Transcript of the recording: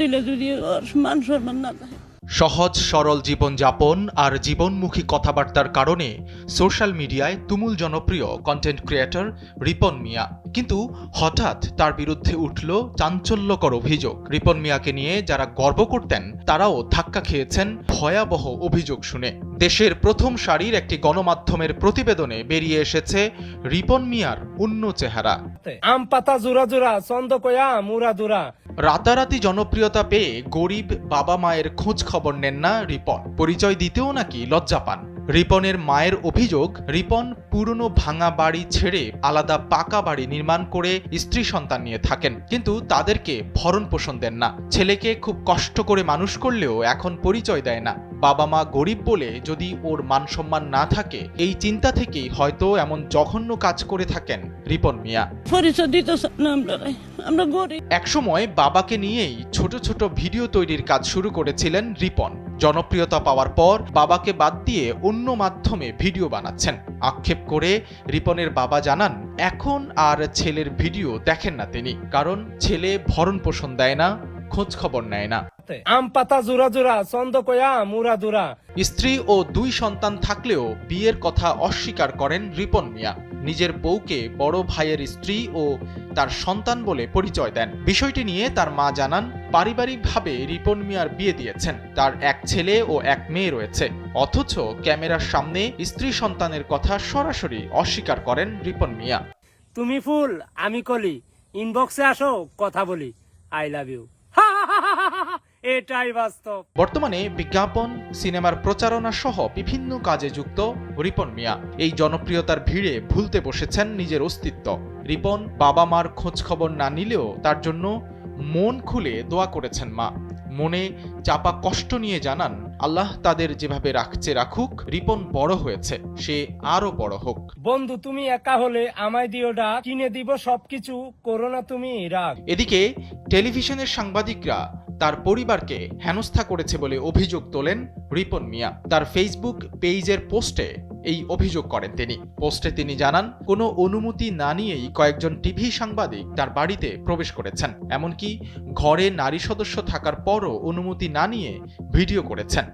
দিলে যদি সহজ, সরল জীবনযাপন আর জীবনমুখী কথাবার্তার কারণে সোশ্যাল মিডিয়ায় তুমুল জনপ্রিয় কন্টেন্ট ক্রিয়েটর রিপন মিয়া। কিন্তু হঠাৎ তার বিরুদ্ধে উঠল চাঞ্চল্যকর অভিযোগ। রিপন মিয়াকে নিয়ে যারা গর্ব করতেন তারাও ধাক্কা খেয়েছেন ভয়াবহ অভিযোগ শুনে। দেশের প্রথম সারির একটি গণমাধ্যমের প্রতিবেদনে বেরিয়ে এসেছে রিপন মিয়ার অন্য চেহারা। আম পাতা জোড়া জোড়া চন্দ কয়া মুরা দুরা। রাতারাতি জনপ্রিয়তা পেয়ে গরিব বাবা মায়ের খোঁজ খবর নেন না রিপন। পরিচয় দিতেও নাকি লজ্জা পান। রিপনের মায়ের অভিযোগ রিপন পুরনো ভাঙা বাড়ি ছেড়ে আলাদা পাকা বাড়ি নির্মাণ করে স্ত্রী সন্তান নিয়ে থাকেন। কিন্তু তাদেরকে ভরণ পোষণ দেন না। ছেলেকে খুব কষ্ট করে মানুষ করলেও এখন পরিচয় দেয় না। বাবা মা গরিব বলে যদি ওর মান সম্মান না থাকে এই চিন্তা থেকেই হয়তো এমন জঘন্য কাজ করে থাকেন রিপন মিয়া। একসময় বাবাকে নিয়েই ছোট ছোট ভিডিও তৈরির কাজ শুরু করেছিলেন রিপন। জনপ্রিয়তা পাওয়ার পর বাবাকে বাদ দিয়ে অন্য মাধ্যমে ভিডিও বানাচ্ছেন। আক্ষেপ করে রিপনের বাবা জানান এখন আর ছেলের ভিডিও দেখেন না তিনি কারণ ছেলে ভরণ পোষণ দেয় না খোঁজ খবর নেয় না। আম পাতা জোড়া জোড়া চন্দ কয়া মুরা দুরা। স্ত্রী ও দুই সন্তান থাকলেও বিয়ের কথা অস্বীকার করেন রিপন মিয়া। নিজের বউকে বড় ভাইয়ের স্ত্রী ও তার সন্তান বলে পরিচয় দেন। বিষয়টি নিয়ে তার মা জানান, পারিবারিকভাবে রিপন মিয়ার বিয়ে দিয়েছেন। তার এক ছেলে ও এক মেয়ে রয়েছে। অথচ ক্যামেরার সামনে স্ত্রী সন্তানের কথা সরাসরি অস্বীকার করেন রিপন মিয়া। তুমি ফুল, আমি কলি। ইনবক্সে আসো, কথা বলি। I love you. এটাই বাস্তব। বর্তমানে বিজ্ঞাপন সিনেমার প্রচারণা সহ বিভিন্ন কাজে যুক্ত রিপন মিয়া। এই জনপ্রিয়তার ভিড়ে ভুলতে বসেছেন নিজের অস্তিত্ব। রিপন বাবা মার খোঁজ খবর না নিলেও তার জন্য মন খুলে দোয়া করেছেন মা। মনে চাপা কষ্ট নিয়ে জানান আল্লাহ তাদের যেভাবে রাখছে রাখুক রিপন বড় হয়েছে সে আরও বড় হোক। বন্ধু তুমি একা হলে আমায় দিও ডাক কিনে দিব সবকিছু করোনা তুমি রাগ। এদিকে টেলিভিশনের সাংবাদিকরা তার পরিবারকে হেনস্থা করেছে বলে অভিযোগ তোলেন রিপন মিয়া। তার ফেসবুক পেজের পোস্টে এই অভিযোগ করেন তিনি। পোস্টে তিনি জানান, কোনো অনুমতি না নিয়েই কয়েকজন টিভি সাংবাদিক তার বাড়িতে প্রবেশ করেছেন। এমনকি ঘরে নারী সদস্য থাকার পরও অনুমতি না নিয়ে ভিডিও করেছেন।